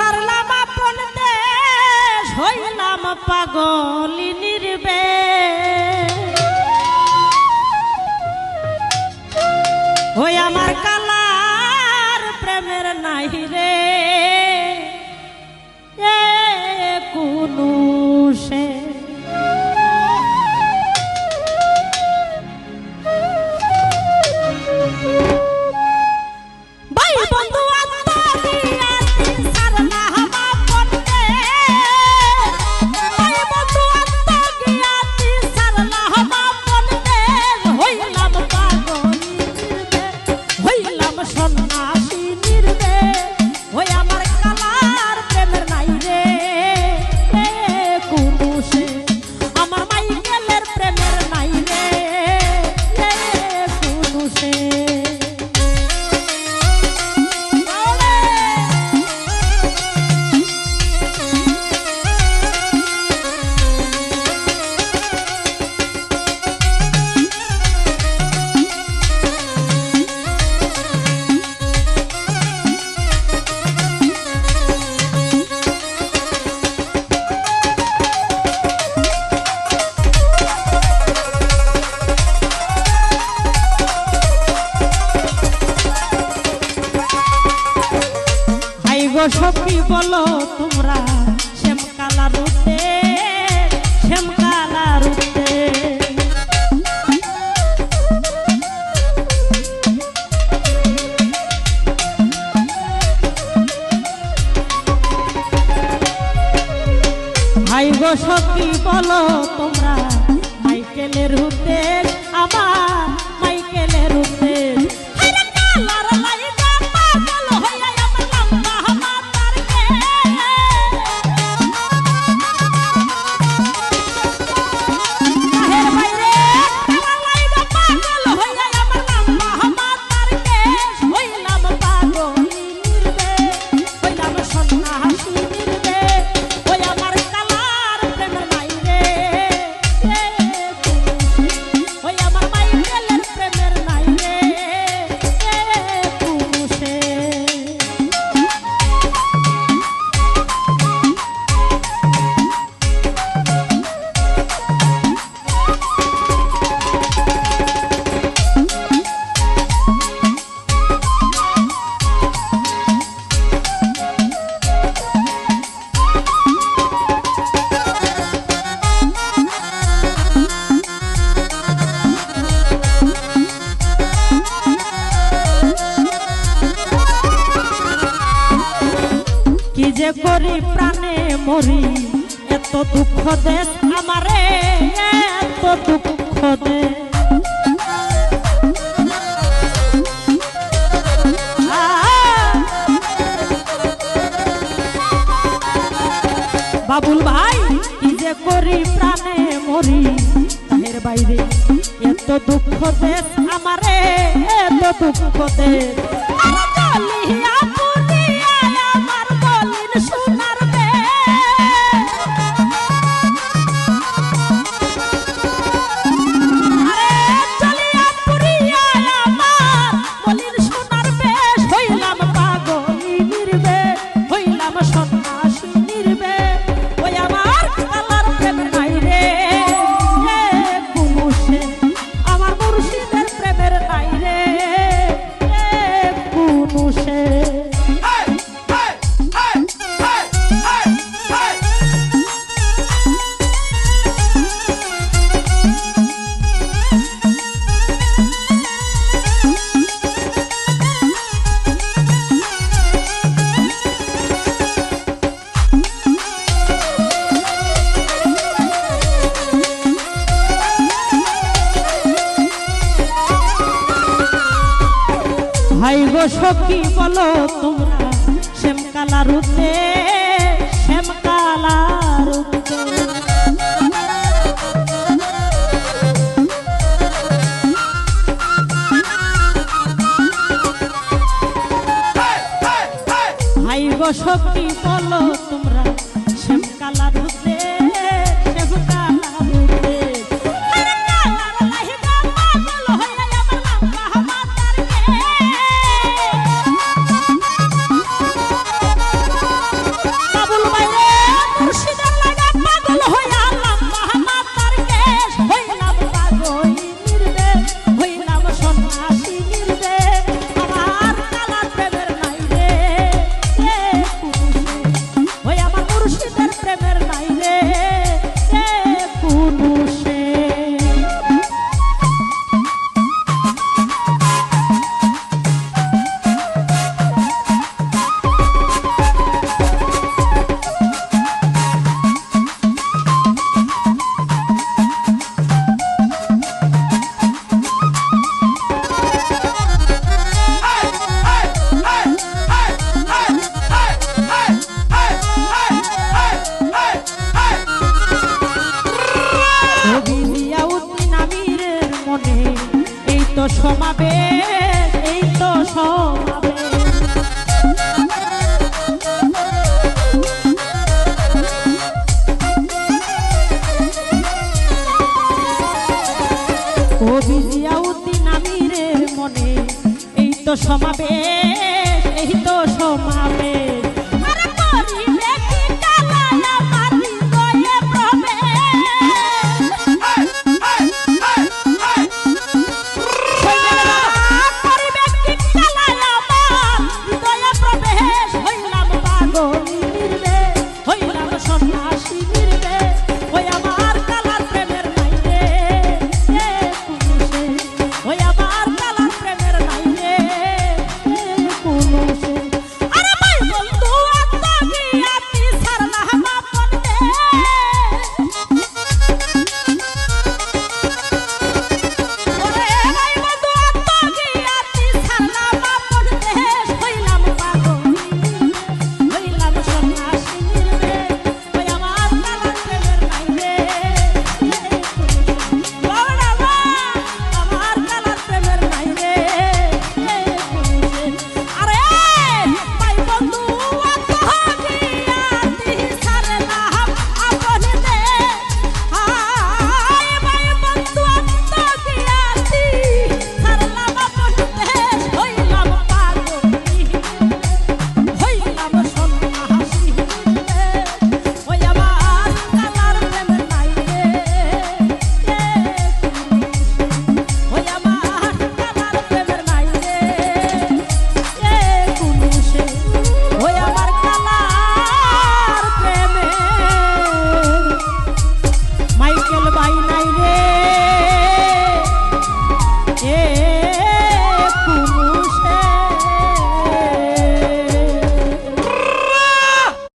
ছাড়লাম আপন দেশ হইলাম পাগলি নির্বে ওই আমার কালার বলো তোমরা শ্যামকালা রুতে শ্যামকালা রুতে হাই গো সখী বলো তোমরা মাইকেলের রুতে আমার করি প্রাণে মরি। এত দুঃখ দেশ আমারে, এত দুঃখ দে বাবুল ভাই যে করি, প্রাণে মরি। তাহের বাইরে, এত দুঃখ দেশ আমারে, এত দুঃখ দেশ। ভাই গো সখী, বলো তোমরা শ্যামকালা রুতে শ্যামকালা রুতে ভাই গো সখী, বলো তোমরা শ্যামকালা রুতে সমাবেশ